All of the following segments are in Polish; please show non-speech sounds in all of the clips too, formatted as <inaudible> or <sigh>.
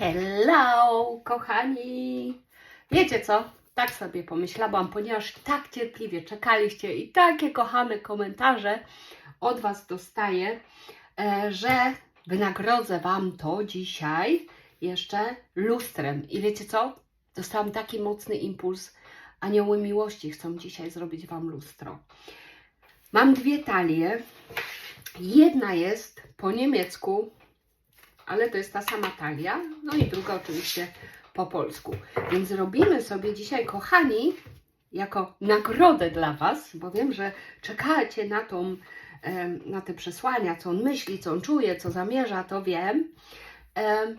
Hello, kochani! Wiecie co? Tak sobie pomyślałam, ponieważ tak cierpliwie czekaliście i takie kochane komentarze od Was dostaję, e, że wynagrodzę Wam to dzisiaj jeszcze lustrem. I wiecie co? Dostałam taki mocny impuls. Anioły miłości chcą dzisiaj zrobić Wam lustro. Mam dwie talie. Jedna jest po niemiecku, ale to jest ta sama talia. No i druga oczywiście po polsku. Więc robimy sobie dzisiaj, kochani, jako nagrodę dla Was, bo wiem, że czekacie na, tą, na te przesłania, co on myśli, co on czuje, co zamierza, to wiem. Em,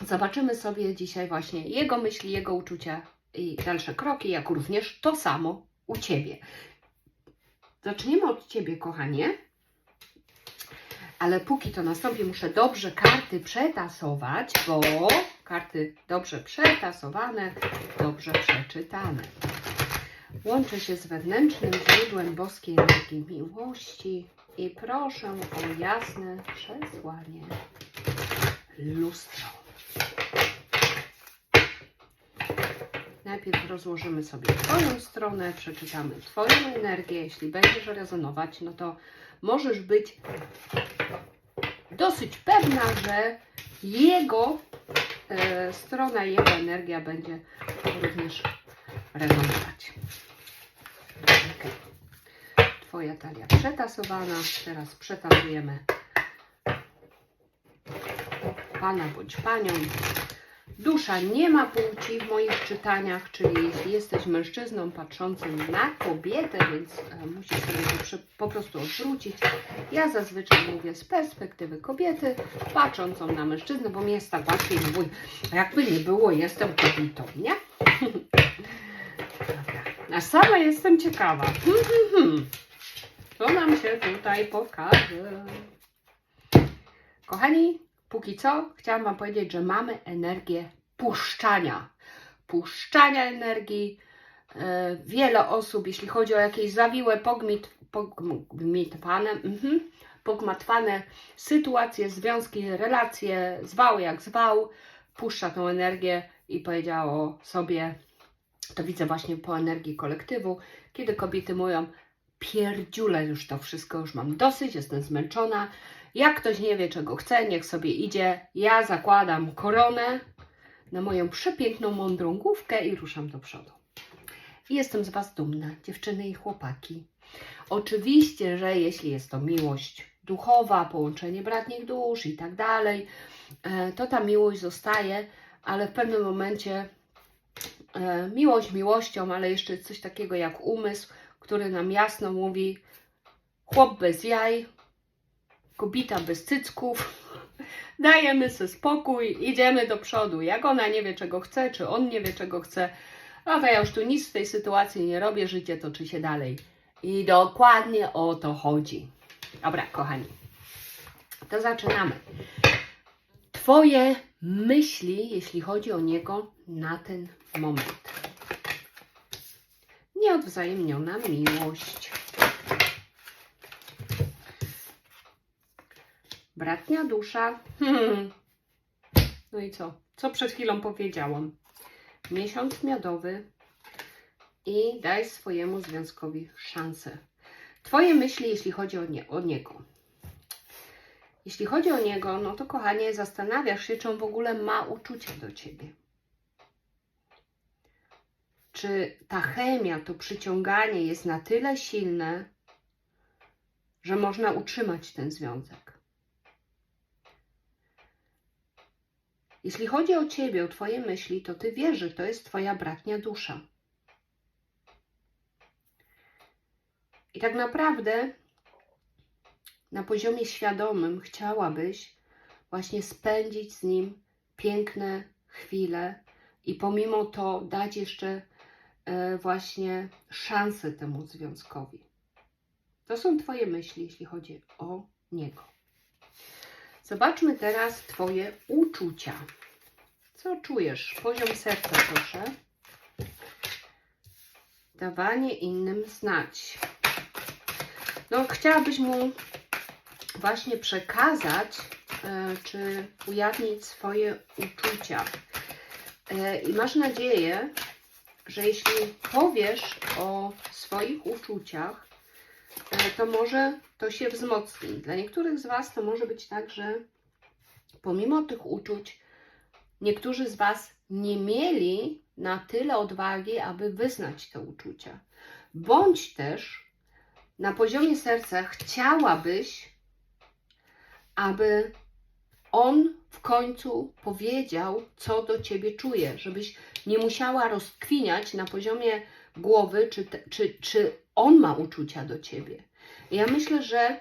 Zobaczymy sobie dzisiaj właśnie jego myśli, jego uczucia i dalsze kroki, jak również to samo u Ciebie. Zaczniemy od Ciebie, kochanie. Ale póki to nastąpi, muszę dobrze karty przetasować, bo karty dobrze przetasowane, dobrze przeczytane. Łączę się z wewnętrznym źródłem boskiej energii miłości i proszę o jasne przesłanie. Lustro. Najpierw rozłożymy sobie Twoją stronę, przeczytamy Twoją energię. Jeśli będziesz rezonować, no to możesz być dosyć pewna, że jego e, strona, jego energia będzie również rezonować. Ok. Twoja talia przetasowana. Teraz przetasujemy pana bądź panią. Dusza nie ma płci w moich czytaniach, czyli jesteś mężczyzną patrzącym na kobietę, więc e, musisz sobie to po prostu odwrócić. Ja zazwyczaj mówię z perspektywy kobiety, patrzącą na mężczyznę, bo mi jest tak łatwiej, no bo jakby nie było, jestem kobietą, nie? A sama jestem ciekawa. Hmm, hmm, hmm. Co nam się tutaj pokaże? Kochani, póki co chciałam Wam powiedzieć, że mamy energię puszczania. Puszczania energii. E, Wiele osób, jeśli chodzi o jakieś zawiłe, pogmit, pogmitwane, mhm, pogmatwane sytuacje, związki, relacje, zwał jak zwał, puszcza tą energię i powiedziało sobie, to widzę właśnie po energii kolektywu, kiedy kobiety mówią, pierdziule już to wszystko, już mam dosyć, jestem zmęczona, jak ktoś nie wie, czego chce, niech sobie idzie. Ja zakładam koronę na moją przepiękną, mądrą główkę i ruszam do przodu. I jestem z Was dumna, dziewczyny i chłopaki. Oczywiście, że jeśli jest to miłość duchowa, połączenie bratnich dusz i tak dalej, e, to ta miłość zostaje, ale w pewnym momencie e, miłość miłością, ale jeszcze coś takiego jak umysł, który nam jasno mówi chłop bez jaj, kobita bez cycków. <laughs> Dajemy sobie spokój, idziemy do przodu. Jak ona nie wie, czego chce, czy on nie wie, czego chce, to ja już tu nic w tej sytuacji nie robię, życie toczy się dalej. I dokładnie o to chodzi. Dobra, kochani, to zaczynamy. Twoje myśli, jeśli chodzi o niego na ten moment. Nieodwzajemniona miłość. Bratnia dusza. Hmm. No i co? Co przed chwilą powiedziałam? Miesiąc miodowy i daj swojemu związkowi szansę. Twoje myśli, jeśli chodzi o, nie, o niego. Jeśli chodzi o niego, no to kochanie, zastanawiasz się, czy on w ogóle ma uczucie do ciebie. Czy ta chemia, to przyciąganie jest na tyle silne, że można utrzymać ten związek. Jeśli chodzi o Ciebie, o Twoje myśli, to Ty wiesz, że to jest Twoja bratnia dusza. I tak naprawdę na poziomie świadomym chciałabyś właśnie spędzić z nim piękne chwile i pomimo to dać jeszcze e, właśnie szansę temu związkowi. To są Twoje myśli, jeśli chodzi o niego. Zobaczmy teraz Twoje uczucia. Co czujesz? Poziom serca, proszę. Dawanie innym znać. No, chciałabyś mu właśnie przekazać e, czy ujawnić swoje uczucia. E, I masz nadzieję, że jeśli powiesz o swoich uczuciach, to może to się wzmocni. Dla niektórych z Was to może być tak, że pomimo tych uczuć, niektórzy z Was nie mieli na tyle odwagi, aby wyznać te uczucia. Bądź też na poziomie serca chciałabyś, aby on w końcu powiedział, co do ciebie czuje, żebyś nie musiała rozkwiniać na poziomie głowy, czy, czy, czy on ma uczucia do ciebie. Ja myślę, że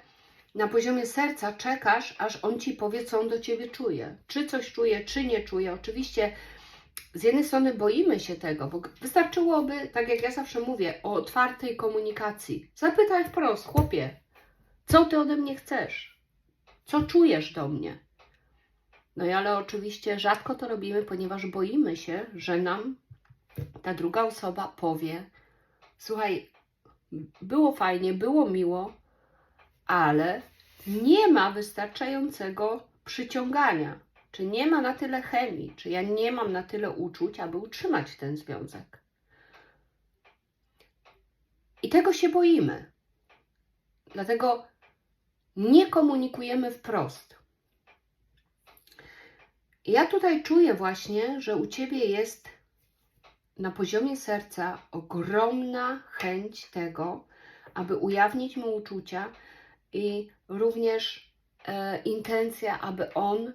na poziomie serca czekasz, aż on ci powie, co on do ciebie czuje. Czy coś czuje, czy nie czuje. Oczywiście z jednej strony boimy się tego, bo wystarczyłoby, tak jak ja zawsze mówię, o otwartej komunikacji. Zapytaj wprost, chłopie, co ty ode mnie chcesz? Co czujesz do mnie? No i ale oczywiście rzadko to robimy, ponieważ boimy się, że nam ta druga osoba powie: Słuchaj, było fajnie, było miło, ale nie ma wystarczającego przyciągania. Czy nie ma na tyle chemii, czy ja nie mam na tyle uczuć, aby utrzymać ten związek. I tego się boimy. Dlatego nie komunikujemy wprost. Ja tutaj czuję właśnie, że u ciebie jest na poziomie serca ogromna chęć tego, aby ujawnić mu uczucia i również e, intencja, aby on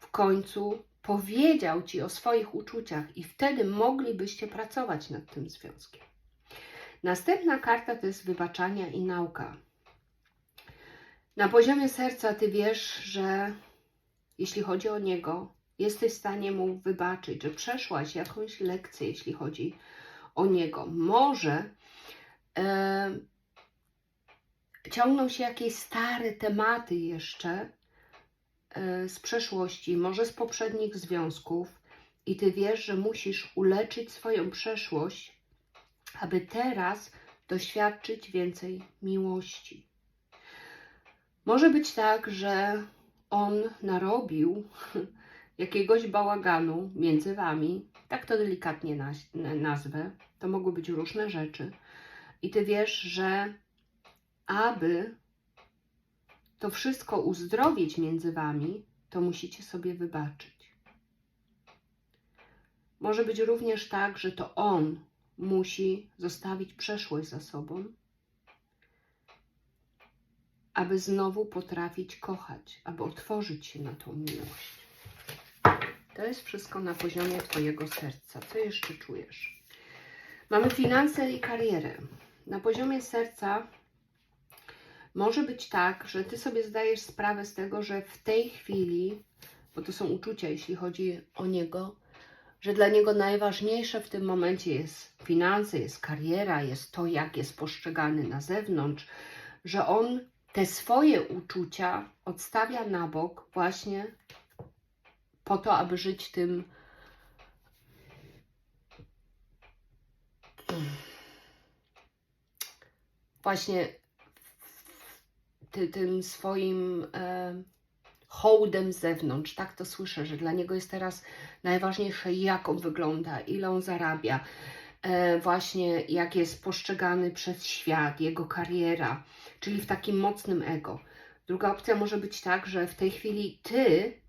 w końcu powiedział ci o swoich uczuciach i wtedy moglibyście pracować nad tym związkiem. Następna karta to jest wybaczania i nauka. Na poziomie serca ty wiesz, że jeśli chodzi o niego, jesteś w stanie mu wybaczyć, że przeszłaś jakąś lekcję, jeśli chodzi o niego. Może e, ciągną się jakieś stare tematy jeszcze e, z przeszłości, może z poprzednich związków, i ty wiesz, że musisz uleczyć swoją przeszłość, aby teraz doświadczyć więcej miłości. Może być tak, że on narobił <laughs> jakiegoś bałaganu między wami, tak to delikatnie naz- nazwę, to mogły być różne rzeczy. I ty wiesz, że aby to wszystko uzdrowić między wami, to musicie sobie wybaczyć. Może być również tak, że to on musi zostawić przeszłość za sobą, aby znowu potrafić kochać, aby otworzyć się na tą miłość. To jest wszystko na poziomie Twojego serca. Co jeszcze czujesz? Mamy finanse i karierę. Na poziomie serca może być tak, że Ty sobie zdajesz sprawę z tego, że w tej chwili, bo to są uczucia, jeśli chodzi o niego, że dla niego najważniejsze w tym momencie jest finanse, jest kariera, jest to, jak jest postrzegany na zewnątrz, że on te swoje uczucia odstawia na bok właśnie po to, aby żyć tym właśnie ty, tym swoim e, hołdem z zewnątrz. Tak to słyszę, że dla niego jest teraz najważniejsze, jak on wygląda, ile on zarabia, e, właśnie jak jest postrzegany przez świat, jego kariera, czyli w takim mocnym ego. Druga opcja może być tak, że w tej chwili ty,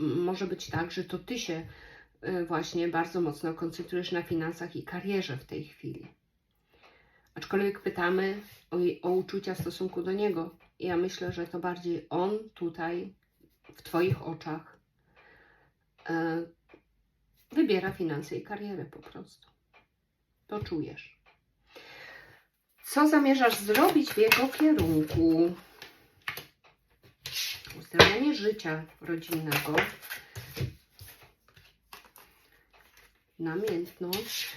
może być tak, że to ty się e, właśnie bardzo mocno koncentrujesz na finansach i karierze w tej chwili. Aczkolwiek pytamy o, o uczucia w stosunku do niego. Ja myślę, że to bardziej on tutaj, w Twoich oczach, e, wybiera finanse i karierę po prostu. To czujesz. Co zamierzasz zrobić w jego kierunku? Uzdrawianie życia rodzinnego. Namiętność.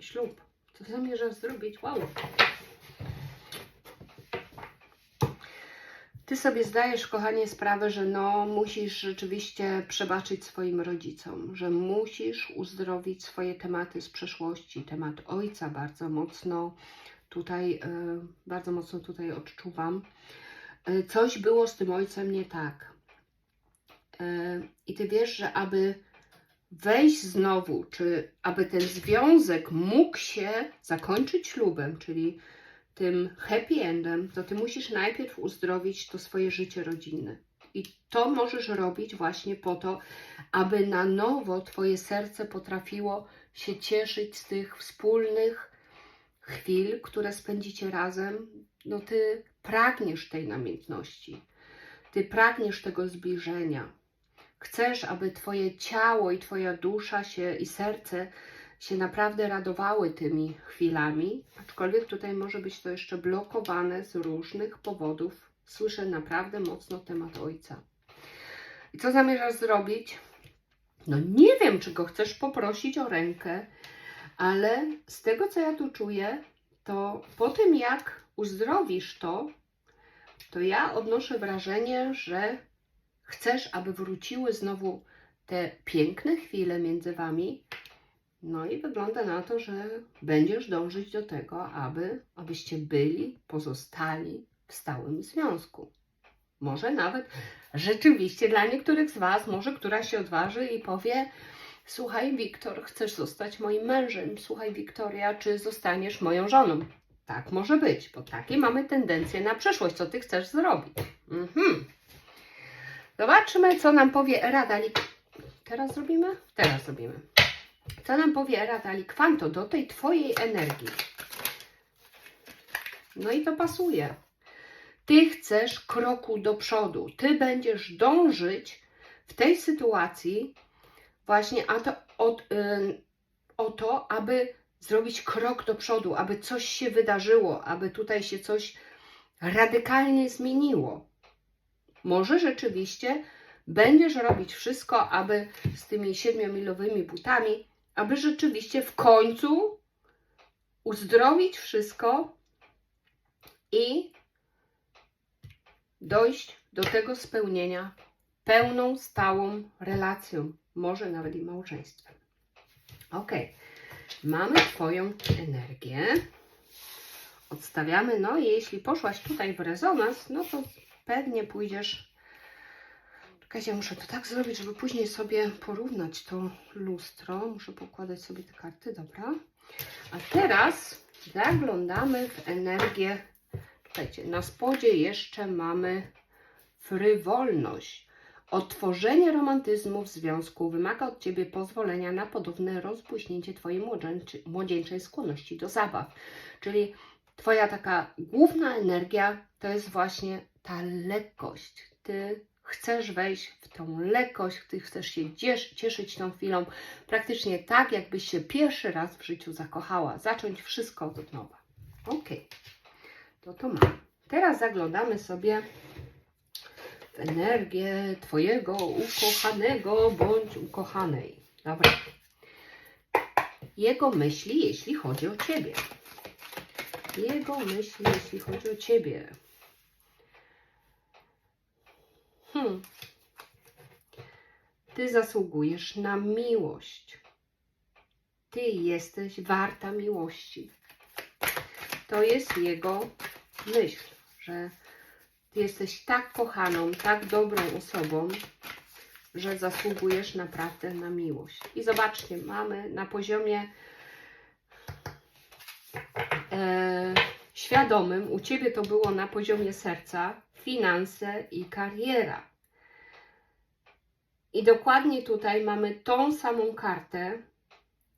Ślub. Co zamierzasz zrobić? Wow. Ty Ty sobie zdajesz, kochanie, sprawę, że no musisz rzeczywiście przebaczyć swoim rodzicom, że musisz uzdrowić swoje tematy z przeszłości. Temat ojca bardzo mocno tutaj, e, bardzo mocno tutaj odczuwam. E, Coś było z tym ojcem nie tak. E, I ty wiesz, że aby wejść znowu, czy aby ten związek mógł się zakończyć ślubem, czyli tym happy endem, to ty musisz najpierw uzdrowić to swoje życie rodzinne. I to możesz robić właśnie po to, aby na nowo twoje serce potrafiło się cieszyć z tych wspólnych chwil, które spędzicie razem. No ty pragniesz tej namiętności. Ty pragniesz tego zbliżenia. Chcesz, aby twoje ciało i twoja dusza się i serce się naprawdę radowały tymi chwilami, aczkolwiek tutaj może być to jeszcze blokowane z różnych powodów. Słyszę naprawdę mocno temat ojca. I co zamierzasz zrobić? No nie wiem, czy go chcesz poprosić o rękę, ale z tego, co ja tu czuję, to po tym, jak uzdrowisz to, to ja odnoszę wrażenie, że chcesz, aby wróciły znowu te piękne chwile między wami, no i wygląda na to, że będziesz dążyć do tego, aby, abyście byli, pozostali w stałym związku. Może nawet rzeczywiście dla niektórych z Was, może któraś się odważy i powie: Słuchaj, Wiktor, chcesz zostać moim mężem? Słuchaj, Wiktoria, czy zostaniesz moją żoną? Tak może być, bo takie mamy tendencje na przyszłość, co Ty chcesz zrobić. Mhm. Zobaczmy, co nam powie Radalik. Teraz zrobimy? Teraz zrobimy. Co nam powie Radalik Kwanto do tej Twojej energii? No i to pasuje. Ty chcesz kroku do przodu. Ty będziesz dążyć w tej sytuacji właśnie a to, o to, aby zrobić krok do przodu, aby coś się wydarzyło, aby tutaj się coś radykalnie zmieniło. Może rzeczywiście będziesz robić wszystko, aby z tymi siedmiomilowymi butami, aby rzeczywiście w końcu uzdrowić wszystko i dojść do tego spełnienia pełną, stałą relacją, może nawet i małżeństwem. Ok, mamy Twoją energię. Odstawiamy, no i jeśli poszłaś tutaj w rezonans, no to pewnie pójdziesz. Muszę to tak zrobić, żeby później sobie porównać to lustro. Muszę pokładać sobie te karty, dobra. A teraz zaglądamy w energię. Czekajcie, na spodzie jeszcze mamy frywolność. Otworzenie romantyzmu w związku wymaga od Ciebie pozwolenia na podobne rozpuśnięcie Twojej młodzieńczej skłonności do zabaw. Czyli Twoja taka główna energia to jest właśnie ta lekkość. Ty chcesz wejść w tą lekkość, chcesz się ciesz- cieszyć tą chwilą, praktycznie tak, jakbyś się pierwszy raz w życiu zakochała. Zacząć wszystko od nowa. Ok, to to mam. Teraz zaglądamy sobie w energię Twojego ukochanego bądź ukochanej. Dobra. Jego myśli, jeśli chodzi o Ciebie. Jego myśli, jeśli chodzi o Ciebie. Hmm. Ty zasługujesz na miłość. Ty jesteś warta miłości. To jest jego myśl, że ty jesteś tak kochaną, tak dobrą osobą, że zasługujesz naprawdę na miłość. I zobaczcie, mamy na poziomie e, świadomym, u Ciebie to było na poziomie serca, finanse i kariera. I dokładnie tutaj mamy tą samą kartę.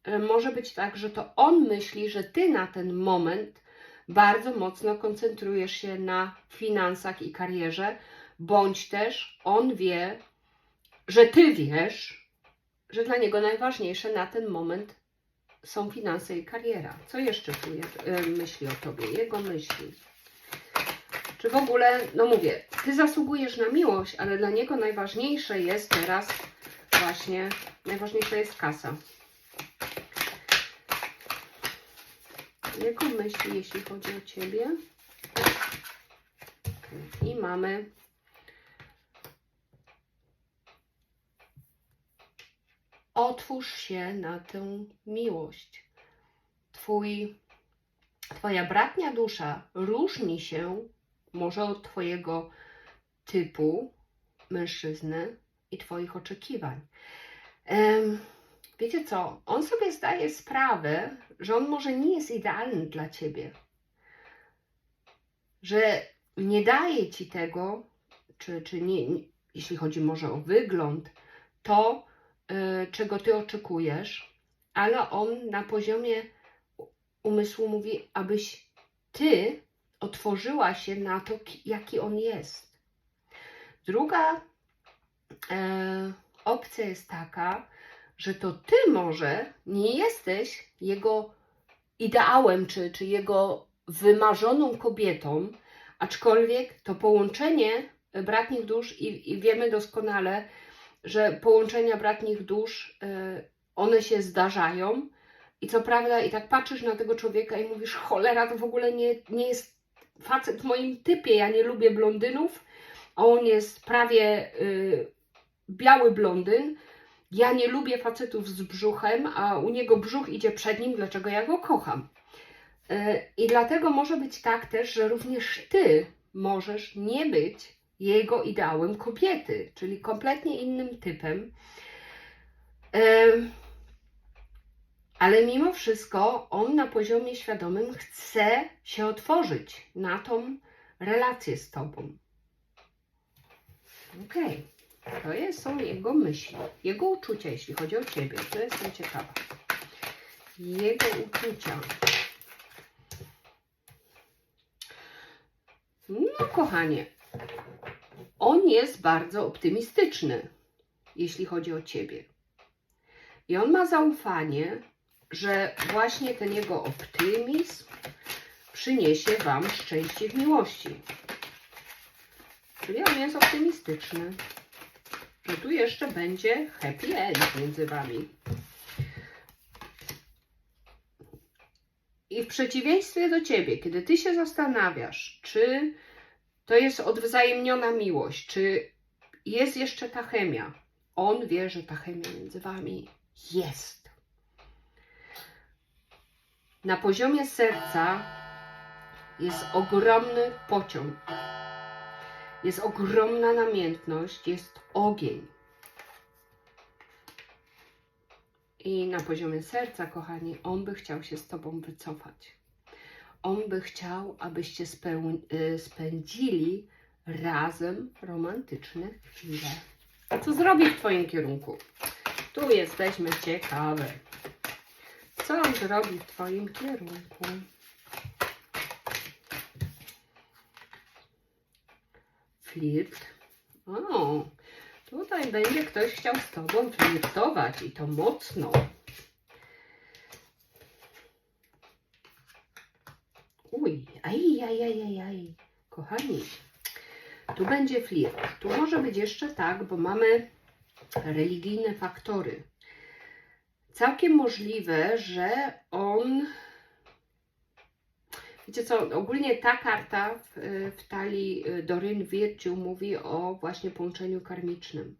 E, Może być tak, że to on myśli, że Ty na ten moment bardzo mocno koncentrujesz się na finansach i karierze, bądź też on wie, że Ty wiesz, że dla niego najważniejsze na ten moment są finanse i kariera. Co jeszcze e, myśli o Tobie? Jego myśli. Czy w ogóle, no mówię, Ty zasługujesz na miłość, ale dla niego najważniejsze jest teraz właśnie, najważniejsza jest kasa. Jego myśli, jeśli chodzi o Ciebie. I mamy otwórz się na tę miłość. Twój, twoja bratnia dusza różni się może od Twojego typu mężczyzny i Twoich oczekiwań. Wiecie co? On sobie zdaje sprawę, że on może nie jest idealny dla Ciebie. Że nie daje Ci tego, czy, czy nie, jeśli chodzi może o wygląd, to, czego Ty oczekujesz, ale on na poziomie umysłu mówi, abyś Ty otworzyła się na to, ki- jaki on jest. Druga e, opcja jest taka, że to Ty może nie jesteś jego ideałem, czy, czy jego wymarzoną kobietą, aczkolwiek to połączenie bratnich dusz i, i wiemy doskonale, że połączenia bratnich dusz, e, one się zdarzają i co prawda i tak patrzysz na tego człowieka i mówisz, cholera, to w ogóle nie, nie jest facet w moim typie, ja nie lubię blondynów, a on jest prawie y, biały blondyn, ja nie lubię facetów z brzuchem, a u niego brzuch idzie przed nim, dlaczego ja go kocham. Y, I dlatego może być tak też, że również ty możesz nie być jego ideałem kobiety, czyli kompletnie innym typem. Em, Ale mimo wszystko on na poziomie świadomym chce się otworzyć na tą relację z tobą. Okej, to jest, są jego myśli, jego uczucia, jeśli chodzi o ciebie. To jestem ciekawa. Jego uczucia. No, kochanie, on jest bardzo optymistyczny, jeśli chodzi o ciebie. I on ma zaufanie, że właśnie ten jego optymizm przyniesie Wam szczęście w miłości. Czyli on jest optymistyczny, że tu jeszcze będzie happy end między Wami. I w przeciwieństwie do Ciebie, kiedy Ty się zastanawiasz, czy to jest odwzajemniona miłość, czy jest jeszcze ta chemia, on wie, że ta chemia między Wami jest. Na poziomie serca jest ogromny pociąg. Jest ogromna namiętność, jest ogień. I na poziomie serca, kochani, on by chciał się z Tobą wycofać. On by chciał, abyście y, spędzili razem romantyczne chwile. A co zrobi w Twoim kierunku? Tu jesteśmy ciekawe. Co on zrobi w Twoim kierunku? Flirt. O, tutaj będzie ktoś chciał z Tobą flirtować i to mocno. Uj, aj, aj, aj, aj. Kochani, tu będzie flirt. Tu może być jeszcze tak, bo mamy religijne faktory. Całkiem możliwe, że on. Wiecie co, ogólnie ta karta w, w talii Doryn Virtue mówi o właśnie połączeniu karmicznym.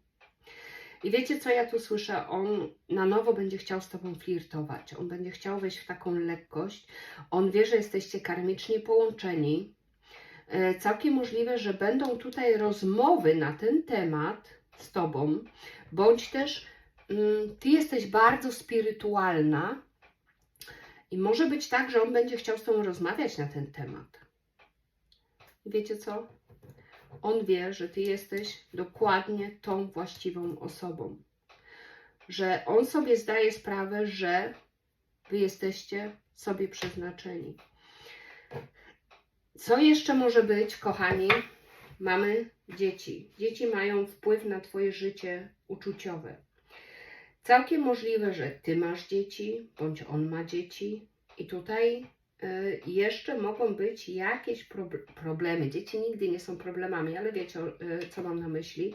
I wiecie co ja tu słyszę? On na nowo będzie chciał z Tobą flirtować. On będzie chciał wejść w taką lekkość. On wie, że jesteście karmicznie połączeni. E, Całkiem możliwe, że będą tutaj rozmowy na ten temat z Tobą, bądź też mm, Ty jesteś bardzo spirytualna i może być tak, że on będzie chciał z Tobą rozmawiać na ten temat. Wiecie co? On wie, że Ty jesteś dokładnie tą właściwą osobą. Że on sobie zdaje sprawę, że Wy jesteście sobie przeznaczeni. Co jeszcze może być, kochani? Mamy dzieci. Dzieci mają wpływ na Twoje życie uczuciowe. Całkiem możliwe, że Ty masz dzieci, bądź on ma dzieci, i tutaj jeszcze mogą być jakieś prob- problemy. Dzieci nigdy nie są problemami, ale wiecie, y, co mam na myśli.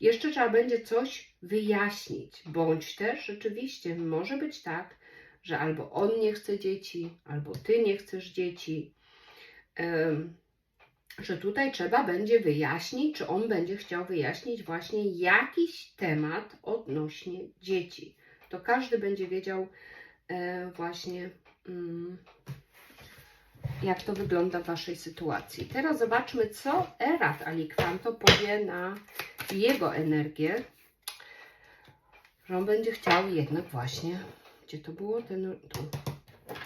Jeszcze trzeba będzie coś wyjaśnić, bądź też rzeczywiście może być tak, że albo on nie chce dzieci, albo ty nie chcesz dzieci. Że tutaj trzeba będzie wyjaśnić, czy on będzie chciał wyjaśnić właśnie jakiś temat odnośnie dzieci. to każdy będzie wiedział e, właśnie, mm, jak to wygląda w Waszej sytuacji. Teraz zobaczmy, co Erat Alikwanto powie na jego energię, że on będzie chciał jednak właśnie, gdzie to było, ten, tu,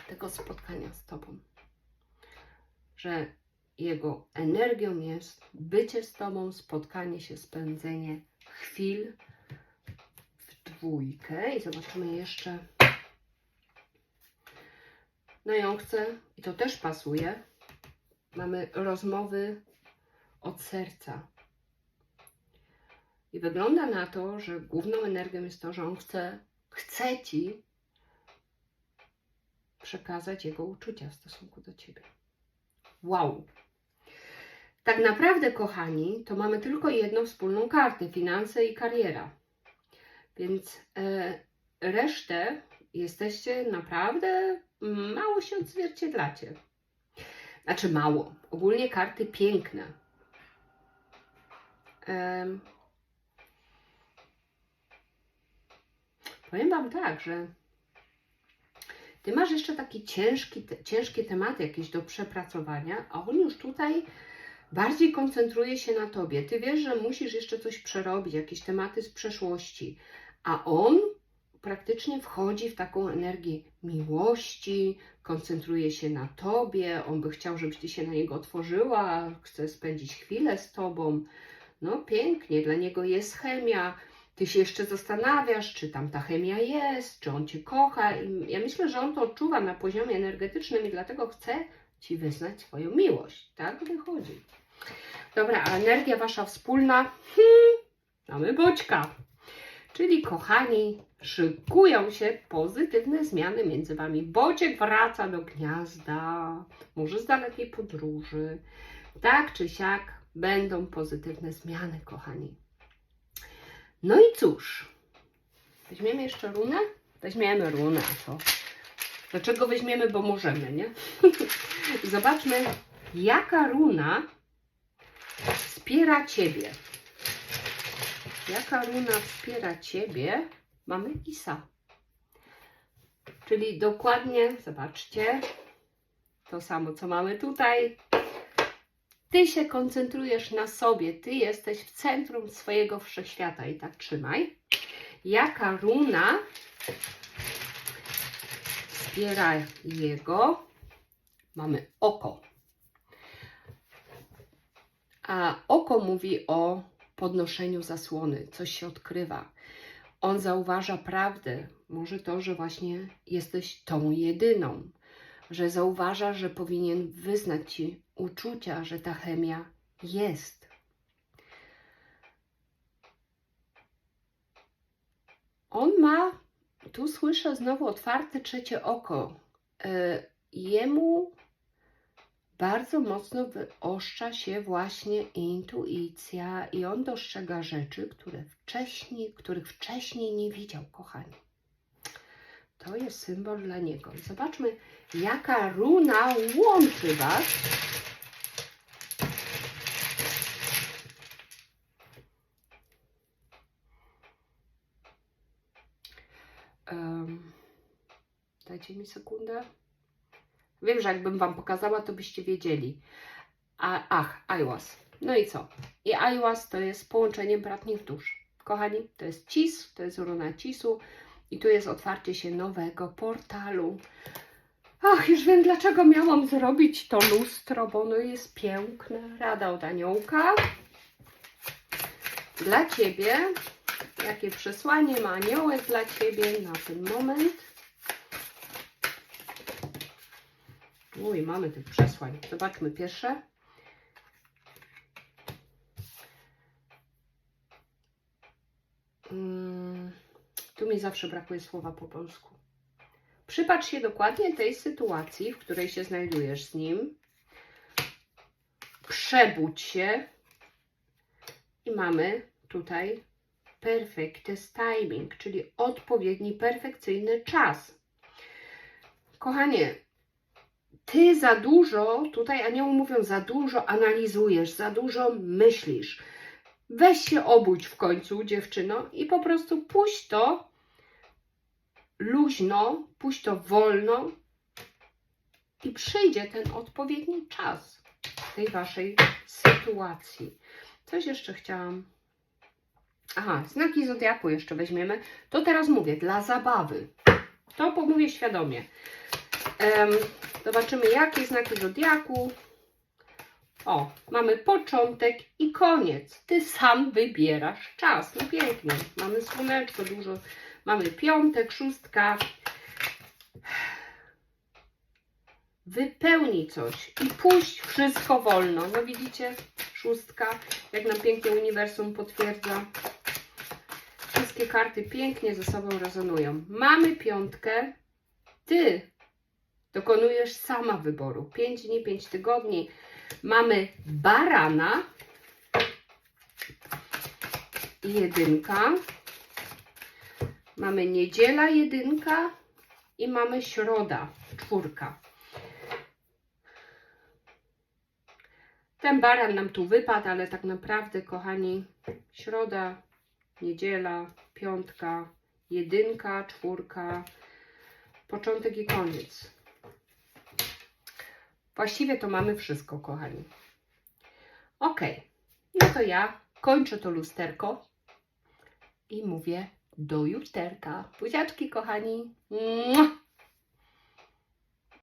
tego spotkania z Tobą, że jego energią jest bycie z Tobą, spotkanie się, spędzenie chwil w dwójkę i zobaczymy jeszcze. On chce, i to też pasuje, mamy rozmowy od serca. I wygląda na to, że główną energią jest to, że on chce, chce Ci przekazać jego uczucia w stosunku do Ciebie. Wow! Tak naprawdę, kochani, to mamy tylko jedną wspólną kartę finanse i kariera. Więc e, resztę jesteście naprawdę mało się odzwierciedlacie. Znaczy mało. Ogólnie karty piękne. Em, powiem Wam tak, że Ty masz jeszcze takie ciężki, te, ciężkie tematy jakieś do przepracowania, a on już tutaj bardziej koncentruje się na Tobie. Ty wiesz, że musisz jeszcze coś przerobić, jakieś tematy z przeszłości, a on praktycznie wchodzi w taką energię miłości, koncentruje się na Tobie, on by chciał, żebyś Ty się na niego otworzyła, chce spędzić chwilę z Tobą. No pięknie, dla niego jest chemia. Ty się jeszcze zastanawiasz, czy tam ta chemia jest, czy on Cię kocha. I ja myślę, że on to odczuwa na poziomie energetycznym i dlatego chce Ci wyznać swoją miłość. Tak wychodzi. Dobra, a energia Wasza wspólna? Hmm, mamy boćka. Czyli kochani, szykują się pozytywne zmiany między Wami. Bociek wraca do gniazda, może z dalekiej podróży. Tak czy siak będą pozytywne zmiany, kochani. No i cóż, weźmiemy jeszcze runę? Weźmiemy runę, co? Dlaczego weźmiemy? Bo możemy, nie? <laughs> Zobaczmy, jaka runa wspiera Ciebie. Jaka runa wspiera Ciebie? Mamy Isa. Czyli dokładnie, zobaczcie, to samo, co mamy tutaj. Ty się koncentrujesz na sobie, ty jesteś w centrum swojego wszechświata i tak trzymaj. Jaka runa wspiera jego? Mamy oko. A oko mówi o podnoszeniu zasłony, coś się odkrywa. On zauważa prawdę, może to, że właśnie jesteś tą jedyną, że zauważa, że powinien wyznać ci uczucia, że ta chemia jest. On ma, tu słyszę znowu otwarte trzecie oko. E, Jemu bardzo mocno wyostrza się właśnie intuicja i on dostrzega rzeczy, które wcześniej, których wcześniej nie widział, kochani. To jest symbol dla niego. Zobaczmy, jaka runa łączy Was. Um, dajcie mi sekundę. Wiem, że jakbym Wam pokazała, to byście wiedzieli. A, ach, Aiwas. No i co? I Aiwas to jest połączenie bratnich dusz. Kochani, to jest cis, to jest runa cisu i tu jest otwarcie się nowego portalu. Ach, już wiem, dlaczego miałam zrobić to lustro, bo ono jest piękne. Rada od aniołka. Dla Ciebie, jakie przesłanie ma aniołek dla Ciebie na ten moment? Uj, mamy tych przesłań. Zobaczmy pierwsze. Mm, tu mi zawsze brakuje słowa po polsku. Przypatrz się dokładnie tej sytuacji, w której się znajdujesz z nim. Przebudź się. I mamy tutaj perfectest timing, czyli odpowiedni, perfekcyjny czas. Kochanie, ty za dużo, tutaj anioły mówią, za dużo analizujesz, za dużo myślisz. Weź się obudź w końcu, dziewczyno, i po prostu puść to luźno, puść to wolno i przyjdzie ten odpowiedni czas tej waszej sytuacji. Coś jeszcze chciałam. Aha, znaki zodiaku jeszcze weźmiemy. To teraz mówię dla zabawy. To pomówię świadomie. Zobaczymy, jakie znaki zodiaku. O, mamy początek i koniec. Ty sam wybierasz czas. No pięknie. Mamy słoneczko dużo. Mamy piątek, szóstka. Wypełnij coś i puść wszystko wolno. No widzicie, szóstka, jak nam pięknie uniwersum potwierdza. Wszystkie karty pięknie ze sobą rezonują. Mamy piątkę. Ty dokonujesz sama wyboru. Pięć dni, pięć tygodni. Mamy barana. Jedynka. Mamy niedziela jedynka i mamy środa czwórka. Ten baran nam tu wypadł, ale tak naprawdę, kochani, środa, niedziela, piątka, jedynka, czwórka, początek i koniec. Właściwie to mamy wszystko, kochani. Ok, no to ja kończę to lusterko i mówię do juterka. Buziaczki, kochani. Mua!